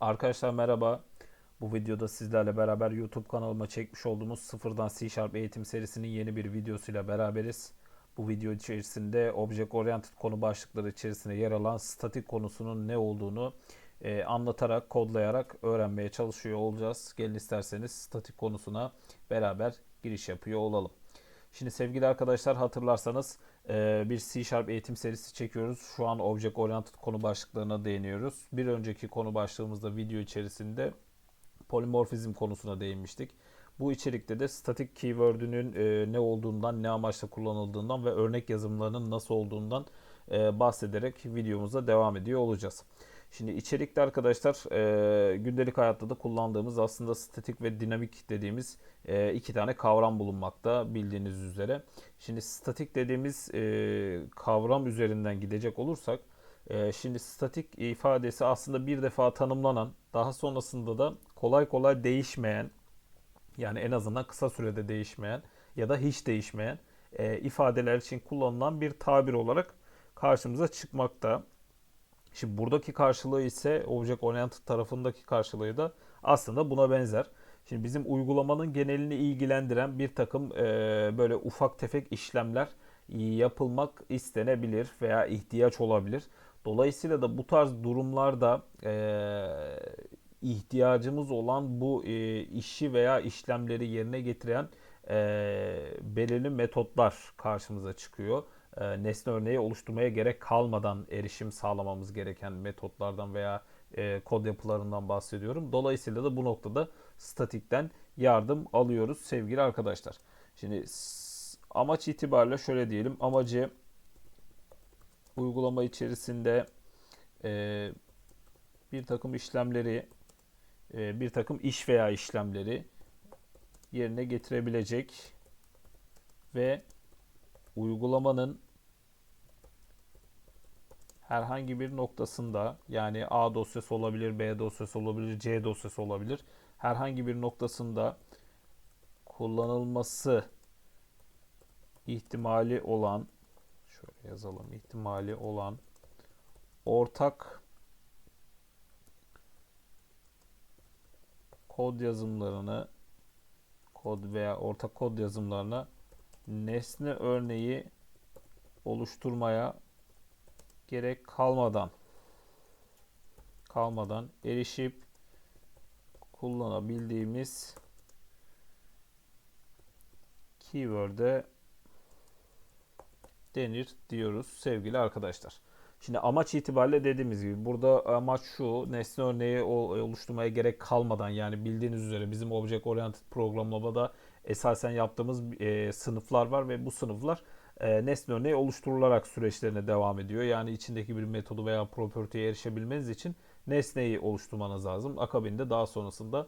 Arkadaşlar merhaba. Bu videoda sizlerle beraber YouTube kanalıma çekmiş olduğumuz sıfırdan C Sharp eğitim serisinin yeni bir videosuyla beraberiz. Bu video içerisinde Object Oriented konu başlıkları içerisinde yer alan statik konusunun ne olduğunu e, anlatarak, kodlayarak öğrenmeye çalışıyor olacağız. Gelin isterseniz statik konusuna beraber giriş yapıyor olalım. Şimdi sevgili arkadaşlar hatırlarsanız bir C Sharp eğitim serisi çekiyoruz. Şu an Object Oriented konu başlıklarına değiniyoruz. Bir önceki konu başlığımızda video içerisinde polimorfizm konusuna değinmiştik. Bu içerikte de statik keyword'ünün e, ne olduğundan, ne amaçla kullanıldığından ve örnek yazımlarının nasıl olduğundan e, bahsederek videomuza devam ediyor olacağız. Şimdi içerikte arkadaşlar e, gündelik hayatta da kullandığımız aslında statik ve dinamik dediğimiz e, iki tane kavram bulunmakta bildiğiniz üzere. Şimdi statik dediğimiz e, kavram üzerinden gidecek olursak e, şimdi statik ifadesi aslında bir defa tanımlanan daha sonrasında da kolay kolay değişmeyen yani en azından kısa sürede değişmeyen ya da hiç değişmeyen e, ifadeler için kullanılan bir tabir olarak karşımıza çıkmakta. Şimdi buradaki karşılığı ise Object Oriented tarafındaki karşılığı da aslında buna benzer. Şimdi bizim uygulamanın genelini ilgilendiren bir takım e, böyle ufak tefek işlemler yapılmak istenebilir veya ihtiyaç olabilir. Dolayısıyla da bu tarz durumlarda e, ihtiyacımız olan bu e, işi veya işlemleri yerine getiren e, belirli metotlar karşımıza çıkıyor. E, nesne örneği oluşturmaya gerek kalmadan erişim sağlamamız gereken metotlardan veya e, kod yapılarından bahsediyorum. Dolayısıyla da bu noktada statikten yardım alıyoruz sevgili arkadaşlar. Şimdi amaç itibariyle şöyle diyelim. Amacı uygulama içerisinde e, bir takım işlemleri, e, bir takım iş veya işlemleri yerine getirebilecek ve uygulamanın herhangi bir noktasında yani A dosyası olabilir, B dosyası olabilir, C dosyası olabilir. Herhangi bir noktasında kullanılması ihtimali olan şöyle yazalım ihtimali olan ortak kod yazımlarını kod veya ortak kod yazımlarına nesne örneği oluşturmaya gerek kalmadan kalmadan erişip kullanabildiğimiz keyword'e denir diyoruz sevgili arkadaşlar. Şimdi amaç itibariyle dediğimiz gibi burada amaç şu nesne örneği oluşturmaya gerek kalmadan yani bildiğiniz üzere bizim Object Oriented programlamada esasen yaptığımız e, sınıflar var ve bu sınıflar e, nesne örneği oluşturularak süreçlerine devam ediyor. Yani içindeki bir metodu veya property'ye erişebilmeniz için nesneyi oluşturmanız lazım. Akabinde daha sonrasında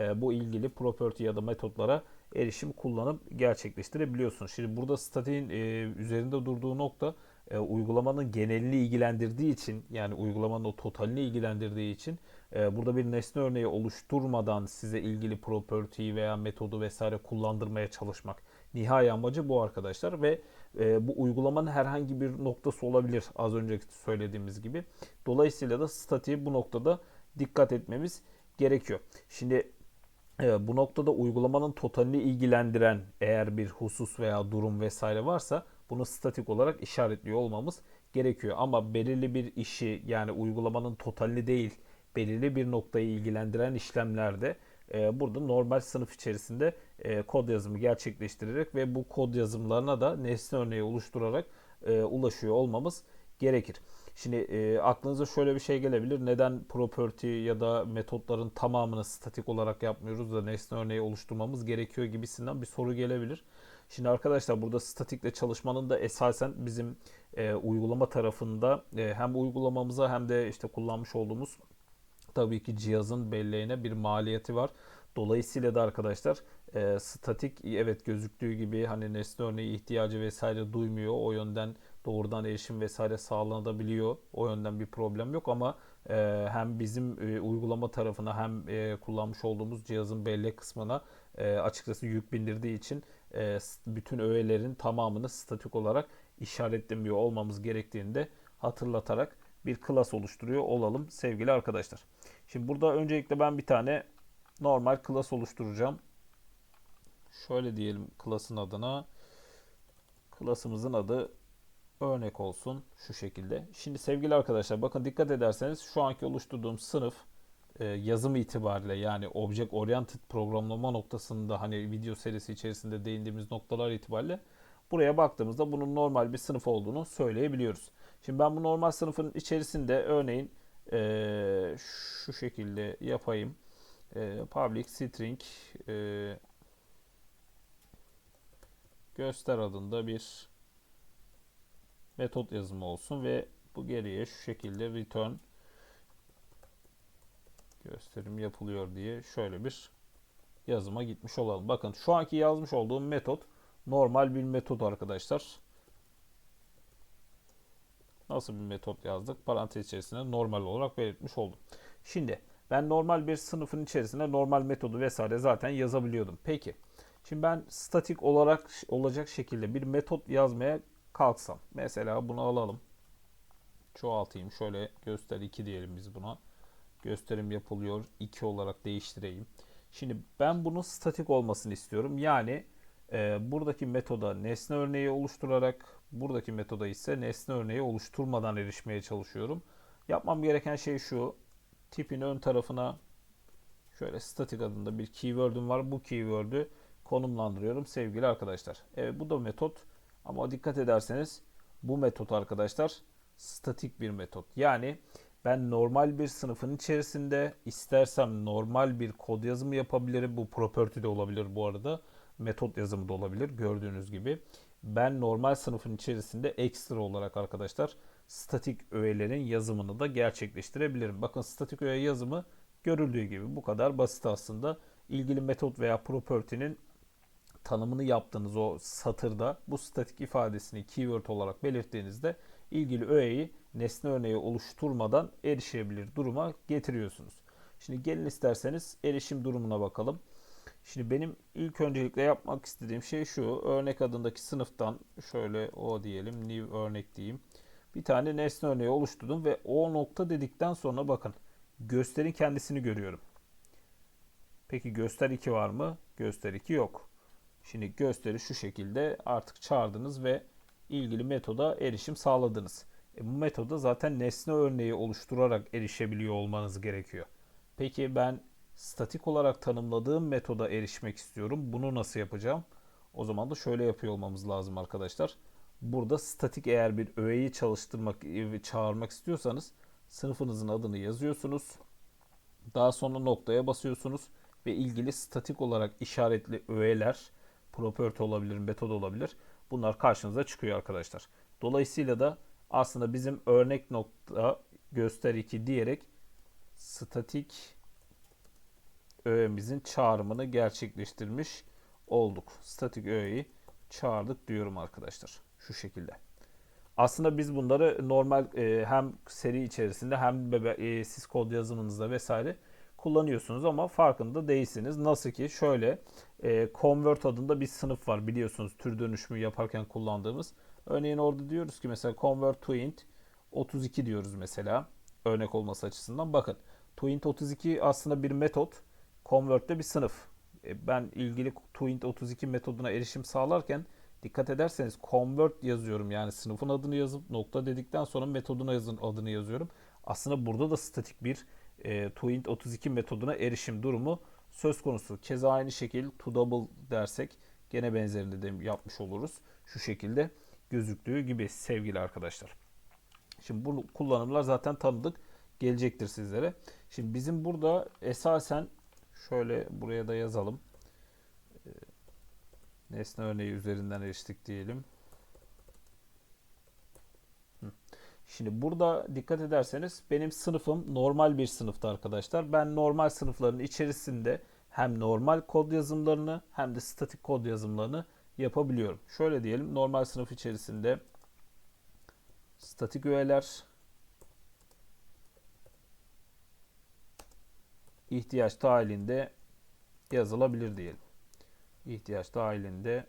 e, bu ilgili property ya da metotlara erişim kullanıp gerçekleştirebiliyorsunuz. Şimdi burada statiğin e, üzerinde durduğu nokta e, uygulamanın genelini ilgilendirdiği için yani uygulamanın o totalini ilgilendirdiği için e, burada bir nesne örneği oluşturmadan size ilgili property veya metodu vesaire kullandırmaya çalışmak. Nihai amacı bu arkadaşlar ve e, bu uygulamanın herhangi bir noktası olabilir az önceki söylediğimiz gibi. Dolayısıyla da statiğe bu noktada dikkat etmemiz gerekiyor. Şimdi e, bu noktada uygulamanın totalini ilgilendiren eğer bir husus veya durum vesaire varsa bunu statik olarak işaretliyor olmamız gerekiyor. Ama belirli bir işi yani uygulamanın totalini değil belirli bir noktayı ilgilendiren işlemlerde e, burada normal sınıf içerisinde e, kod yazımı gerçekleştirerek ve bu kod yazımlarına da nesne örneği oluşturarak e, ulaşıyor olmamız gerekir. Şimdi aklınıza şöyle bir şey gelebilir. Neden property ya da metotların tamamını statik olarak yapmıyoruz da nesne örneği oluşturmamız gerekiyor gibisinden bir soru gelebilir. Şimdi arkadaşlar burada statikle çalışmanın da esasen bizim e, uygulama tarafında e, hem uygulamamıza hem de işte kullanmış olduğumuz tabii ki cihazın belleğine bir maliyeti var. Dolayısıyla da arkadaşlar e, statik evet gözüktüğü gibi hani nesne örneği ihtiyacı vesaire duymuyor. O yönden doğrudan erişim vesaire sağlanabiliyor. O yönden bir problem yok ama e, hem bizim e, uygulama tarafına hem e, kullanmış olduğumuz cihazın bellek kısmına e, açıkçası yük bindirdiği için e, bütün öğelerin tamamını statik olarak işaretlemiyor olmamız gerektiğini de hatırlatarak bir klas oluşturuyor olalım sevgili arkadaşlar. Şimdi burada öncelikle ben bir tane normal class oluşturacağım. Şöyle diyelim class'ın adına. Class'ımızın adı örnek olsun şu şekilde. Şimdi sevgili arkadaşlar bakın dikkat ederseniz şu anki oluşturduğum sınıf e, yazım itibariyle yani Object Oriented programlama noktasında hani video serisi içerisinde değindiğimiz noktalar itibariyle buraya baktığımızda bunun normal bir sınıf olduğunu söyleyebiliyoruz. Şimdi ben bu normal sınıfın içerisinde örneğin e, şu şekilde yapayım. E, public string e, göster adında bir metot yazımı olsun ve bu geriye şu şekilde return gösterim yapılıyor diye şöyle bir yazıma gitmiş olalım. Bakın şu anki yazmış olduğum metot normal bir metot arkadaşlar. Nasıl bir metot yazdık? Parantez içerisinde normal olarak belirtmiş oldum. Şimdi ben normal bir sınıfın içerisinde normal metodu vesaire zaten yazabiliyordum. Peki. Şimdi ben statik olarak olacak şekilde bir metot yazmaya kalksam. Mesela bunu alalım. Çoğaltayım. Şöyle göster 2 diyelim biz buna. Gösterim yapılıyor. 2 olarak değiştireyim. Şimdi ben bunun statik olmasını istiyorum. Yani e, buradaki metoda nesne örneği oluşturarak buradaki metoda ise nesne örneği oluşturmadan erişmeye çalışıyorum. Yapmam gereken şey şu. Tipin ön tarafına şöyle statik adında bir keyword'üm var. Bu keyword'ü konumlandırıyorum sevgili arkadaşlar. Evet bu da metot ama dikkat ederseniz bu metot arkadaşlar statik bir metot. Yani ben normal bir sınıfın içerisinde istersem normal bir kod yazımı yapabilirim. Bu property de olabilir bu arada. Metot yazımı da olabilir gördüğünüz gibi. Ben normal sınıfın içerisinde ekstra olarak arkadaşlar statik öğelerin yazımını da gerçekleştirebilirim. Bakın statik öğe yazımı görüldüğü gibi bu kadar basit aslında. İlgili metot veya property'nin tanımını yaptığınız o satırda bu statik ifadesini keyword olarak belirttiğinizde ilgili öğeyi nesne örneği oluşturmadan erişebilir duruma getiriyorsunuz. Şimdi gelin isterseniz erişim durumuna bakalım. Şimdi benim ilk öncelikle yapmak istediğim şey şu. Örnek adındaki sınıftan şöyle o diyelim new örnek diyeyim. Bir tane nesne örneği oluşturdum ve o nokta dedikten sonra bakın gösterin kendisini görüyorum. Peki göster 2 var mı? Göster 2 yok. Şimdi gösteri şu şekilde artık çağırdınız ve ilgili metoda erişim sağladınız. E bu metoda zaten nesne örneği oluşturarak erişebiliyor olmanız gerekiyor. Peki ben statik olarak tanımladığım metoda erişmek istiyorum. Bunu nasıl yapacağım? O zaman da şöyle yapıyor olmamız lazım arkadaşlar. Burada statik eğer bir öğeyi çalıştırmak, çağırmak istiyorsanız sınıfınızın adını yazıyorsunuz. Daha sonra noktaya basıyorsunuz ve ilgili statik olarak işaretli öğeler, property olabilir, metod olabilir. Bunlar karşınıza çıkıyor arkadaşlar. Dolayısıyla da aslında bizim örnek nokta göster 2 diyerek statik öğemizin çağrımını gerçekleştirmiş olduk. Statik öğeyi çağırdık diyorum arkadaşlar. Şu şekilde. Aslında biz bunları normal e, hem seri içerisinde hem bebe, e, siz kod yazımınızda vesaire kullanıyorsunuz ama farkında değilsiniz. Nasıl ki şöyle e, convert adında bir sınıf var biliyorsunuz tür dönüşümü yaparken kullandığımız. Örneğin orada diyoruz ki mesela convert to int 32 diyoruz mesela örnek olması açısından. Bakın to int 32 aslında bir metot. Convert'te bir sınıf. E, ben ilgili to int 32 metoduna erişim sağlarken dikkat ederseniz convert yazıyorum. Yani sınıfın adını yazıp nokta dedikten sonra metodun adını yazıyorum. Aslında burada da statik bir e, toint 32 metoduna erişim durumu söz konusu. Keza aynı şekilde to double dersek gene benzerini de yapmış oluruz. Şu şekilde gözüktüğü gibi sevgili arkadaşlar. Şimdi bu kullanımlar zaten tanıdık gelecektir sizlere. Şimdi bizim burada esasen şöyle buraya da yazalım. Ee, nesne örneği üzerinden eriştik diyelim. Şimdi burada dikkat ederseniz benim sınıfım normal bir sınıftı arkadaşlar. Ben normal sınıfların içerisinde hem normal kod yazımlarını hem de statik kod yazımlarını yapabiliyorum. Şöyle diyelim normal sınıf içerisinde statik öğeler ihtiyaç dahilinde yazılabilir diyelim. İhtiyaç dahilinde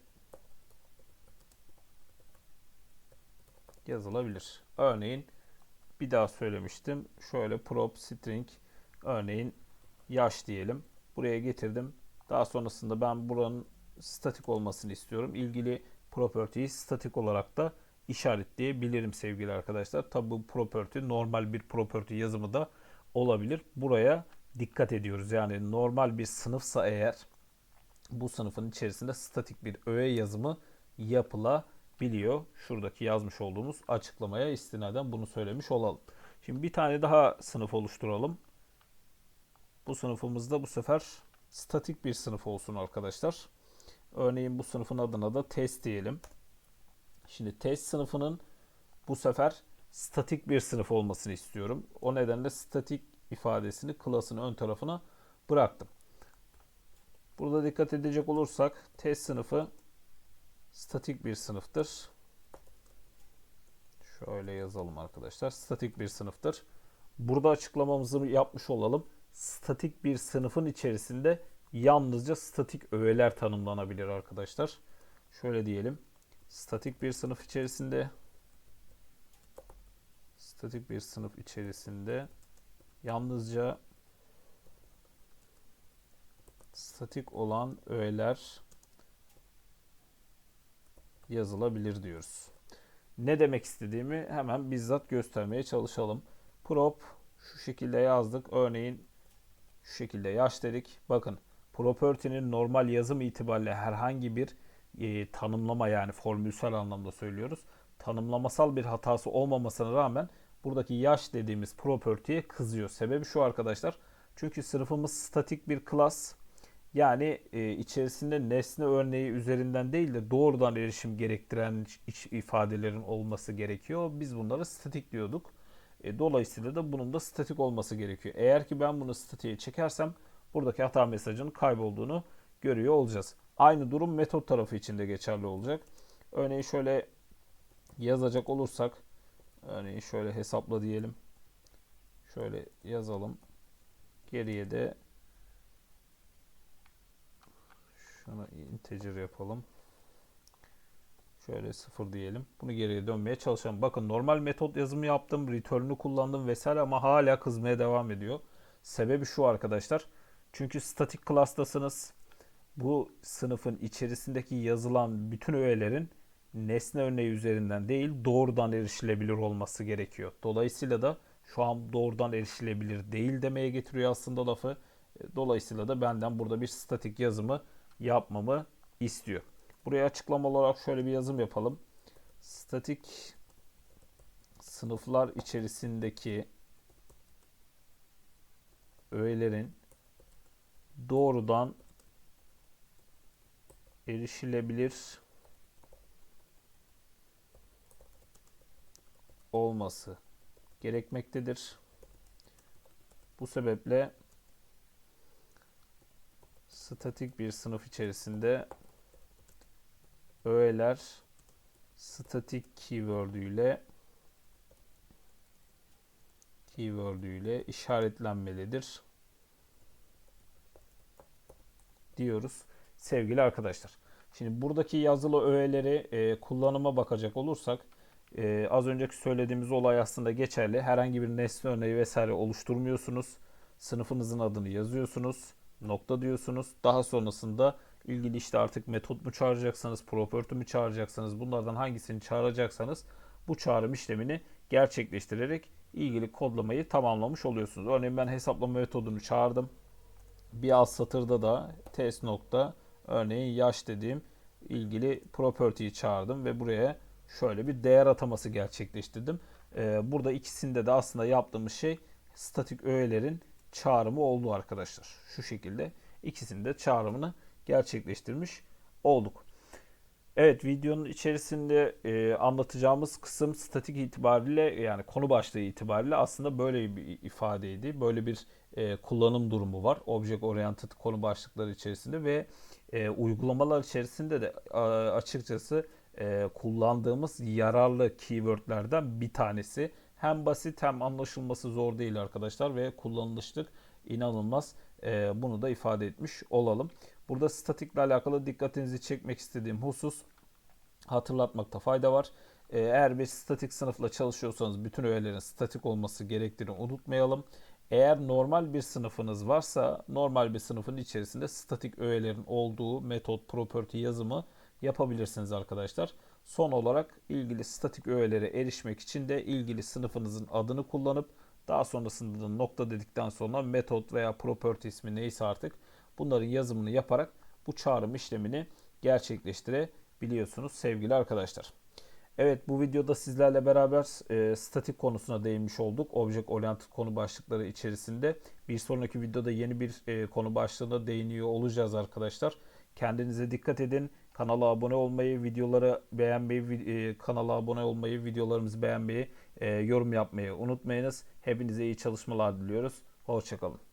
yazılabilir. Örneğin bir daha söylemiştim. Şöyle prop string Örneğin yaş diyelim. Buraya getirdim. Daha sonrasında ben buranın statik olmasını istiyorum. İlgili property'yi statik olarak da işaretleyebilirim sevgili arkadaşlar. Tabi bu property normal bir property yazımı da olabilir. Buraya dikkat ediyoruz. Yani normal bir sınıfsa eğer bu sınıfın içerisinde statik bir öğe yazımı yapılabiliyor. Şuradaki yazmış olduğumuz açıklamaya istinaden bunu söylemiş olalım. Şimdi bir tane daha sınıf oluşturalım. Bu sınıfımızda bu sefer statik bir sınıf olsun arkadaşlar. Örneğin bu sınıfın adına da test diyelim. Şimdi test sınıfının bu sefer statik bir sınıf olmasını istiyorum. O nedenle statik ifadesini class'ın ön tarafına bıraktım. Burada dikkat edecek olursak test sınıfı statik bir sınıftır. Şöyle yazalım arkadaşlar. Statik bir sınıftır. Burada açıklamamızı yapmış olalım. Statik bir sınıfın içerisinde yalnızca statik öğeler tanımlanabilir arkadaşlar. Şöyle diyelim. Statik bir sınıf içerisinde statik bir sınıf içerisinde yalnızca statik olan öğeler yazılabilir diyoruz. Ne demek istediğimi hemen bizzat göstermeye çalışalım. Prop şu şekilde yazdık. Örneğin şu şekilde yaş dedik. Bakın property'nin normal yazım itibariyle herhangi bir e, tanımlama yani formülsel anlamda söylüyoruz. Tanımlamasal bir hatası olmamasına rağmen buradaki yaş dediğimiz property'ye kızıyor. Sebebi şu arkadaşlar. Çünkü sınıfımız statik bir class. Yani e, içerisinde nesne örneği üzerinden değil de doğrudan erişim gerektiren iç ifadelerin olması gerekiyor. Biz bunları statik diyorduk. E, dolayısıyla da bunun da statik olması gerekiyor. Eğer ki ben bunu statiğe çekersem buradaki hata mesajının kaybolduğunu görüyor olacağız. Aynı durum metot tarafı için de geçerli olacak. Örneğin şöyle yazacak olursak örneğin şöyle hesapla diyelim. Şöyle yazalım. Geriye de şunu integer yapalım. Şöyle sıfır diyelim. Bunu geriye dönmeye çalışalım. Bakın normal metot yazımı yaptım. Return'ü kullandım vesaire ama hala kızmaya devam ediyor. Sebebi şu arkadaşlar. Çünkü statik class'tasınız. Bu sınıfın içerisindeki yazılan bütün öğelerin nesne örneği üzerinden değil doğrudan erişilebilir olması gerekiyor. Dolayısıyla da şu an doğrudan erişilebilir değil demeye getiriyor aslında lafı. Dolayısıyla da benden burada bir statik yazımı yapmamı istiyor. Buraya açıklama olarak şöyle bir yazım yapalım. Statik sınıflar içerisindeki öğelerin doğrudan erişilebilir olması gerekmektedir. Bu sebeple statik bir sınıf içerisinde öğeler statik keyword ile keyword ile işaretlenmelidir diyoruz sevgili arkadaşlar. Şimdi buradaki yazılı öğeleri e, kullanıma bakacak olursak e, az önceki söylediğimiz olay aslında geçerli. Herhangi bir nesne örneği vesaire oluşturmuyorsunuz. Sınıfınızın adını yazıyorsunuz. Nokta diyorsunuz. Daha sonrasında ilgili işte artık metot mu çağıracaksanız, property mi çağıracaksanız bunlardan hangisini çağıracaksanız bu çağrım işlemini gerçekleştirerek ilgili kodlamayı tamamlamış oluyorsunuz. Örneğin ben hesaplama metodunu çağırdım. Bir alt satırda da test nokta örneğin yaş dediğim ilgili property'yi çağırdım ve buraya şöyle bir değer ataması gerçekleştirdim. Ee, burada ikisinde de aslında yaptığımız şey statik öğelerin çağrımı oldu arkadaşlar. Şu şekilde ikisinde çağrımını gerçekleştirmiş olduk. Evet videonun içerisinde e, anlatacağımız kısım statik itibariyle yani konu başlığı itibariyle aslında böyle bir ifadeydi. Böyle bir e, kullanım durumu var. Object Oriented konu başlıkları içerisinde ve e, uygulamalar içerisinde de e, açıkçası e, kullandığımız yararlı keywordlerden bir tanesi. Hem basit hem anlaşılması zor değil arkadaşlar ve kullanılışlık inanılmaz. E, bunu da ifade etmiş olalım. Burada statikle alakalı dikkatinizi çekmek istediğim husus hatırlatmakta fayda var. Eğer bir statik sınıfla çalışıyorsanız bütün öğelerin statik olması gerektiğini unutmayalım. Eğer normal bir sınıfınız varsa normal bir sınıfın içerisinde statik öğelerin olduğu metot, property yazımı yapabilirsiniz arkadaşlar. Son olarak ilgili statik öğelere erişmek için de ilgili sınıfınızın adını kullanıp daha sonrasında da nokta dedikten sonra metot veya property ismi neyse artık bunların yazımını yaparak bu çağrım işlemini gerçekleştirebiliyorsunuz sevgili arkadaşlar. Evet bu videoda sizlerle beraber e, statik konusuna değinmiş olduk. Object Oriented konu başlıkları içerisinde. Bir sonraki videoda yeni bir e, konu başlığına değiniyor olacağız arkadaşlar. Kendinize dikkat edin. Kanala abone olmayı, videoları beğenmeyi, e, kanala abone olmayı, videolarımızı beğenmeyi, e, yorum yapmayı unutmayınız. Hepinize iyi çalışmalar diliyoruz. Hoşçakalın.